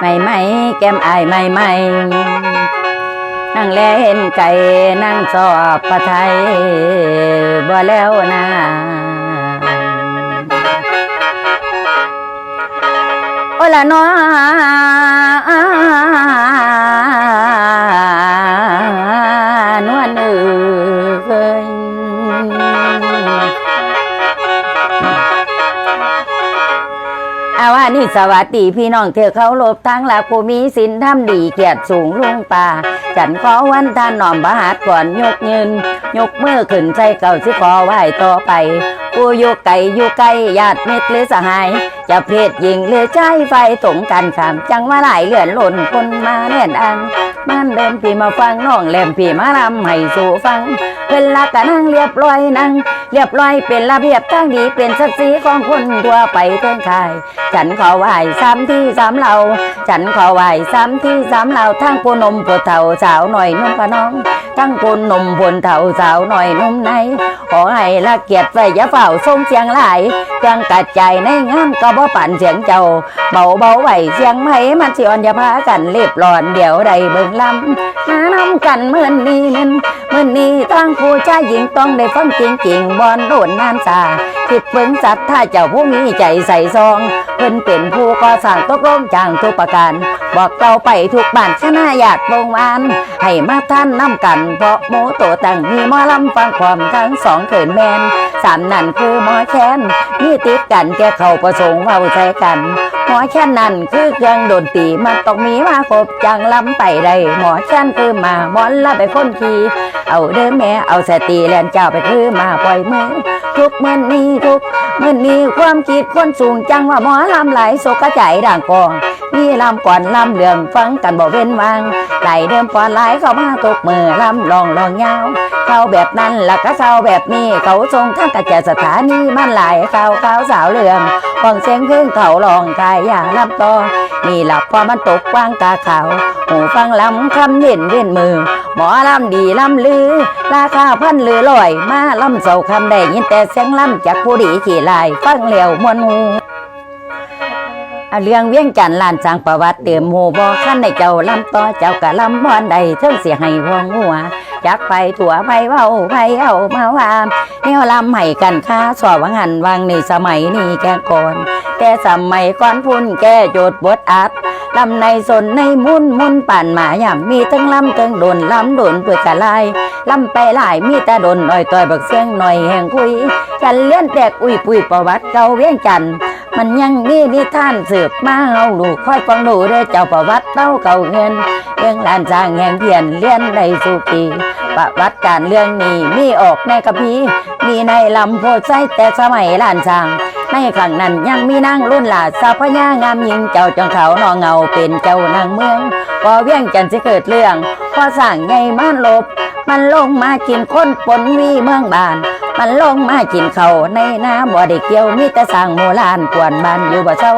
ไม่ไม่แก้มอายไม่ไม่นั่งเล่นไก่นั่งสอบประไทยบ่แล้วนะโอ้ละน้อ สวัสดีพี่น้องเธอเขาลบทั้งหลักภูมิสินทำดีเกียรติสูงลุงป่าฉันขอวันท่านหน่อมบาหาดก่อนยกยืน ยกมือขึ้นใจเก่าสิขอไหว้ต่อไป ผู้อยู่ไกลอยู่ใกล้ญาติมิตรหรือสหาย จะเพศหญิงหรือใจไฟตรงกันขามจังว่าหลายเหลือนหล่นคนมาแน่นอันมันเดิมพี่มาฟังน้องแหลมพี่มารำให้สู่ฟัง เพิ่นละกะนั่งเรียบร้อยนั่งเรียบร้อยเป็นระเบียบตั้งดีเป็นศักดิ์ศรีของคนทั่วไปเทิงคาย ฉันขอไหว้ซ้ำที่ซ้ำเรา ฉันขอไหว้ซ้ำที่ซ้ำเราทั้งปูนมปูเฒ่าสาวหน่อยนุ่มพะน้อง ทั้งปูนมปูเฒ่าสาวหน่อยนุ่มใน ขอให้ละเกียรติไว้อย่าเฝ้าส่งเสียงหลายเครื่องกัดใจในงานก็บ่ปั่นเสียงเจ้า เบาเบาไหวเสียงไหมมันสิอ่อนอย่าพากันเรียบร้อนเดี๋ยวใดเบิ่งลำมานำกันเมื่อนนี้นั่นเมื่อนนี้ตั้งผู้ชายหญิงต้องได้ฟังจริงจริงบอนโดนนานสาคิดเพิ่งสัตว์ถ้าเจ้าผู้มีใจใส่ซอง เพิ่นเป็นผู้ก่อสร้างตกลงจ้างทุกประการ บอกเราไปทุกบ้านชนะญาติวงวานให้มาท่านน้ำกันเพราะหมูโตตั้งมีหมอลำฟังความทั้งสองเขินแมนสามนั่นคือหมอแคนมีติดกันแกเข้าประสงค์เว้าใจกันหมอแคนนั่นคือเครื่องดนตรีมันต้องมีมาครบจังลำไปได้หมอแคนคือมาหมอนละไปคนขี่เอาเด้อแม่เอาสตีแลนเจ้าไปคือมาปล่อยมือทุกมื่อนี้ทุกมื่อนี้ความคิดคนสูงจังว่าหมอลำไหลโศกใจด่างกองมีลำก่อนลำเรื่องฟังกันบ่เว้นวางไหลเดิมก่อนไหลเข้ามาตกมือลำลองลองยาวเข้าแบบนั้นล้วก็เข้าแบบนี้ เขาทรงทั้งกระเจสถานีมันหลายเขาเขาสาวเรืองฟังเสียงเพลงเขาลองกายอย่าลำต่อนี่หลับพอมันตกกว้างตาขาวหูฟังลำคำเย็นเว้นมือ หมอลำดีลำลือ ราคาพันลือลอย มาลำเสาคำได้ยินแต่เสียงลำจากผู้ดีขี่ลาย ฟังเหลียวมวนหู อาเรื่องเวียงจันลานจางประวัติเดิมหมู่บ่ขั้นในเจ้าลำต่อเจ้ากะลำบอนใดเทิงเสียให้วงหัวจักไปถั่วไปเว้าไปเอามาว่าเนียวลำให้กันค่าสอบวังหันวังในสมัยนี้แกก่อนแต่สมัยก่อนพุ่นแกโจทย์บทอัดลำในสนในมุนมุนป่านหมาย่ำมีทั้งลำทั้งโดนลำโดนเปื่อกะลายลำไปหลายมีแต่โดนหน่อยต่อยบักเสียงหน่อยแห่งคุยฉันเลี้ยนแตกอุ้ยปุยประวัติเก่าเวียงจันท มันยังมีนิทานสืบมาเฮาลูกค่อยฟังดูได้เจ้าประวัติเต้าเก่าเงินเรื่องลานจางแห่งเพียนเลี้ยนในสุปีประวัติการเรื่องนี้มีออกในกระพีมีในลำโพงไส้แต่สมัยลานจางในครั้งนั้นยังมีนางรุ่นหลาสาวพญางามยิงเจ้าจังเขานองเงาเป็นเจ้านางเมืองพอเวียงจันทร์สิเกิดเรื่องพอสั่งไงม่านลบ มันลงมากินคนปนวีเมืองบาน มันลงมากินเขาในน้ำบ่ได้เกี่ยวมีแต่สั่งโมลานกวนบ้านอยู่บ่เศร้า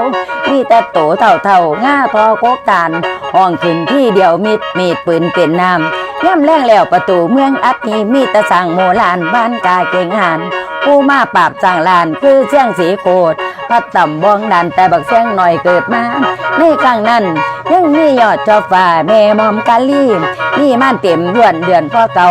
มีแต่โตเท่าเท่าง่าพอโคกตานห้องขึ้นที่เดียวมีดมีดปืนเป็นน้ำย่ำแรงแล้วประตูเมืองอัดนีมีแต่สั่งโมลานบ้านกาเก่งหาน ผู้มาปราบสั่งลานคือเชียงสีโคดพัดต่ำบ้องดันแต่บักเสียงหน่อยเกิดมาในครั้งนั้น ยังมียอดจอฟ้าแม่มอมกาลีมีม่านเต็มด้วนเดือนพ่อเก่า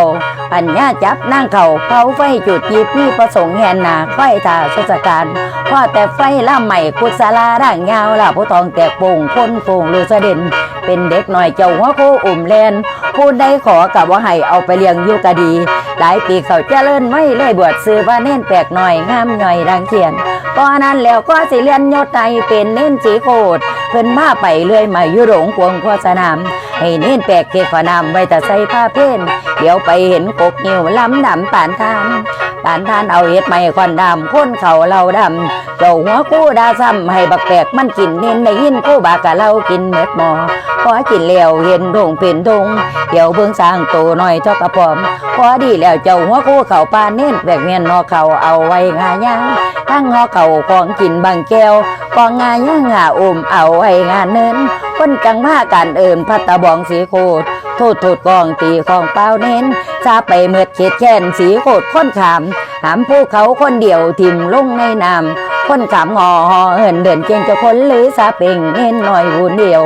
ปัญญาจับนั่งเข่าเผาไฟจุดยิบมีประสงค์แหนหนาไฟตาสุสการพ่อแต่ไฟล่าใหม่กุศลาร่างยาวล่าผู้ทองแตกโป่งคนโป่งลือเสด็นเป็นเด็กหน่อยเจ้าหัวโคอุ่มแลนผู้ใดขอกับว่าให้เอาไปเลี้ยงอยู่กะดี หลายปีเขาเจริญไม่เลยบวชซื้อว่าเน้นแปลกหน่อยงามหน่อยรังเขียนก็นั้นแล้วก็สิเลียนยศไตเป็นเน้นสีโคดเพิ่นมาไปเรื่อยมายู่หลงกวงโฆษนามให้เน้นแปลกเกศขนามไว้แต่ใส่ผ้าเพ้นเดี๋ยวไปเห็นกกนิ้วล้ำดำป่านทาน ป่านทานเอาเห็ดไม่ควันดำค้นเขาเราดำเจ้าหัวกู้ดาซ้ำให้บักแปลกมันกินเน้นได้ยินกู้บากะเรากินเม็ดหมอพอกินแล้วเห็นดงเป็นดงเดี๋ยวเบิ่งสร้างโตหน่อยเท่ากระพอมพอดีแล้วเจ้าหัวกู้เขาปานเน้นแบกเมียนนอเขาเอาไว้งาย่างทั้งงอเขาของกินบางแก้วกองงาย่างงาอมเอาไว้งานเนินคนจังผ้ากันเอิ่มพัตตะบองสีโคตรโทษโทษกองตีของเป้าเน้น ซาไปเมือเข็ดแค้นสีโคตรค้นขาม หามผู้เขาคนเดียวทิมลงในน้ำคนขามงอเหินเดินเก่งจะคนหรือซาเป่งเน้นหน่อยหูเดียว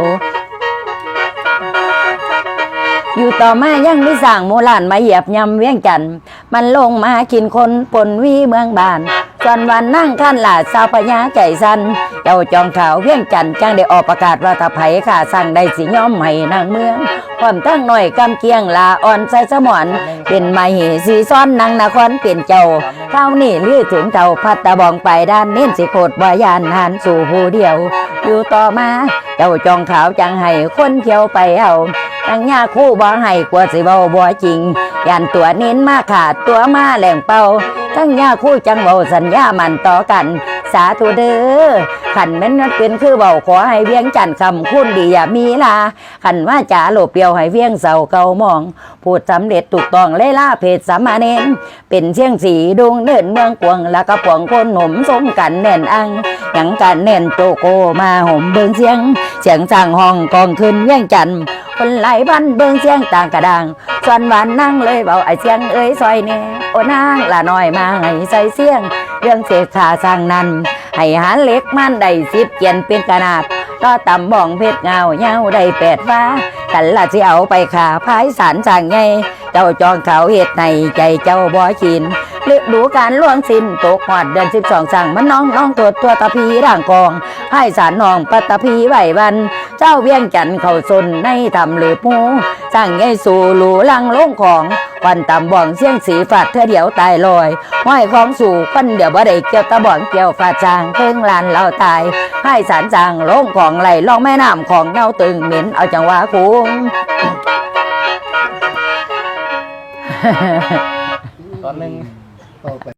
อยู่ต่อมายังไมีสั่งโมลานมาเหยียบยำเวียงจันทน์มันลงมากินคนปนวีเมืองบาน ส่วนวันนั่งขั้นหลาสาวพญาใจสันเจ้าจองขาวเวียงจันจังได้ออกประกาศว่าถ้าไผขาสั่งได้สิย่อมให้นางเมืองความตั้งหน่อยกำเกียงลาอ่อนใส่สมอนเป็นไมาเหสีซ้อนนางนครเปลี่ยนเจ้าข้านี่ลือถึงเจ้าพัดตะบองไปด้านเน้นสิโคดบายานหันสู่ผู้เดียว อยู่ต่อมาเจ้าจองขาวจังให้คนเที่ยวไปเอาตั้งยาคู่บ่ให้กลัวสิเบาบ่จริงยันตัวเน้นมาขาดตัวมาแหล่งเป่า ตั้งยาคู่จังเบาสัญญามันต่อกัน สาธุเด้อขันแม่นเป็นคือเบาขอให้เวียงจันทร์คำคุณดีอย่ามีลาขันว่าจ๋าโลบเปียวให้เวียงเสาเก่ามอง พูดสำเร็จถูกต้องเลยล่าเพจสามาเณรเป็นเชียงสีดวงเดินเมืองกวงแล้วก็ปวงคนหนุ่มสมกันแน่นอังยังกันแน่นโจโกมาห่มเบิงเสียง เสียงสั่งห้องกองขึ้นเวียงจันทร์ คนหลายบ้านเบิงเสียงต่างกระดังส่วนหวานนั่งเลยเบาไอเสียงเอ้ยซอยเน่โอนางละน้อยมาให้ใส่เสียง เรื่องเสกขาสร้างนั้น ให้หาเล็กมันได้สิบเกียนเป็นกระนาดก็ตำบ่องเพชรเงาเงาได้แปดฟ้ากันละที่เอาไปขาพายสารสั่งไงเจ้าจองเขาเหตุในใจเจ้าบ่ชินฤดูการล่วงสิ้นตกหอดเดือนสิบสองสั่งมันน้องน้องตัวตัวตะพีร่างกองให้สารนองปัตตพีไหววัน เจ้าเวียงจันทน์เขาสนในทำหรือปูสั่งไงสู่หลูลังลงของควันตำบ่องเสียงสีฝาดเธอเดียวตายลอยห้อยของสู่คนเดียวบ่ได้เกี่ยวตะบ่องเกี่ยวฝาดจางเพิ่งลานเราตายให้สารจางลงของไหลล่องแม่น้ำของเน่าตึงเหม็นเอาจังหวะคุ้งตอนหนึ่งต่อไป